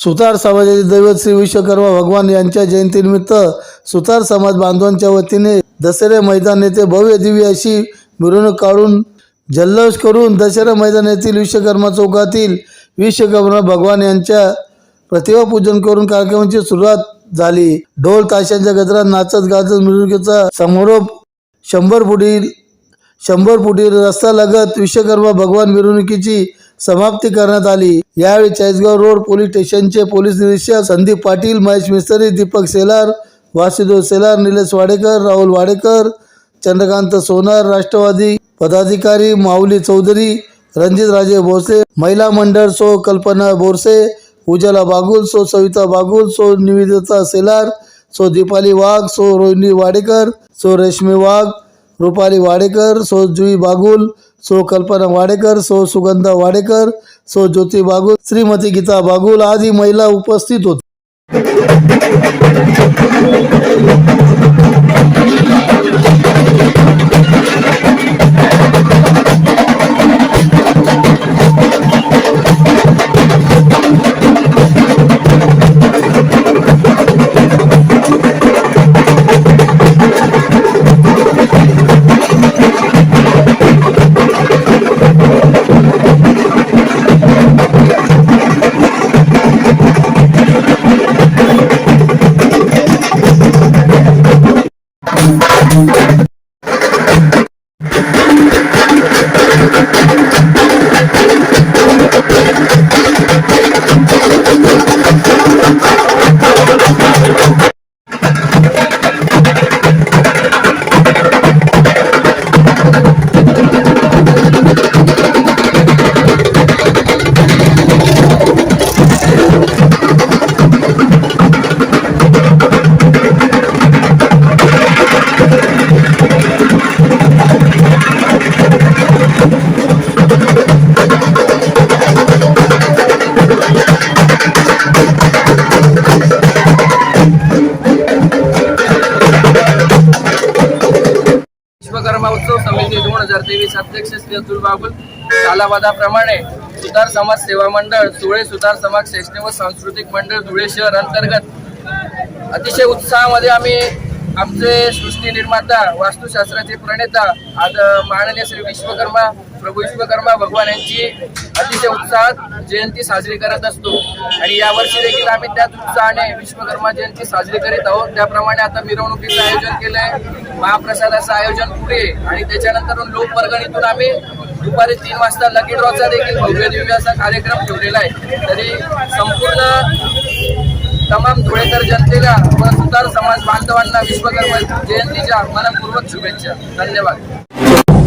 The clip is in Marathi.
सुतार समाजाचे दैवत श्री विश्वकर्मा भगवान यांच्या जयंतीनिमित्त सुतार समाज बांधवांच्या वतीने दसरे मैदान येथे भव्य दिव्य अशी मिरवणूक काढून जल्लोष करून दसरा मैदान येथील विश्वकर्मा चौकातील विश्वकर्मा भगवान यांच्या प्रतिभा पूजन करून कार्यक्रमाची सुरुवात झाली. ढोल ताशांच्या गजरात नाचत गाजत मिरवणुकीचा समारोप शंभर फुटील शंभर फुटी रस्ता लगत विश्वकर्मा भगवान मिरवणुकीची समाप्ती करण्यात आली. यावेळी चाळीसगाव रोड पोलीस स्टेशनचे पोलीस निरीक्षक संदीप पाटील महेश मिस्त्री दीपक सेलार वासुदेव सेलार निलेश वाडेकर राहुल वाडेकर चंद्रकांत सोनार राष्ट्रवादी पदाधिकारी माऊली चौधरी रणजित राजे भोसले महिला मंडळ सो कल्पना बोरसे उजाला बागुल सो सविता बागुल सो निवेदिता सेलार सो दीपाली वाघ सो रोहिणी वाडेकर सो रेश्मी वाघ रुपाली वाडेकर सो जुई बागुल सो कल्पना वाडेकर सो सुगंधा वाडेकर सो ज्योती बागुल श्रीमती गीता बागुल आदी महिला उपस्थित होत्या महोत्सव समिती दोन हजार तेवीस अध्यक्ष श्री अतुल बाबुल कालावादाप्रमाणे सुतार समाज सेवा मंडळ धुळे सुतार समाज शैक्षणिक व सांस्कृतिक मंडळ धुळे शहर अंतर्गत. अतिशय उत्साहामध्ये आम्ही आमचे सृष्टी निर्माता वास्तुशास्त्राचे प्रणेता आज माननीय श्री विश्वकर्मा प्रभू विश्वकर्मा भगवान यांची अतिशय उत्साहात जयंती साजरी करत असतो. आणि यावर्षी देखील आम्ही त्याच उत्साहाने विश्वकर्मा जयंती साजरी करीत आहोत. त्याप्रमाणे आता मिरवणुकीचं आयोजन केलंय. महाप्रसादाचं आयोजन पुढे आणि त्याच्यानंतर लोकवर्गणीतून आम्ही दुपारी तीन वाजता लकी ड्रॉचा देखील भव्य दिव्य असा कार्यक्रम ठेवलेला आहे. तरी संपूर्ण तमाम धुळेकर जनतेला व सुतार समाज बांधवांना विश्वकर्मा जयंतीच्या मनपूर्वक शुभेच्छा. धन्यवाद.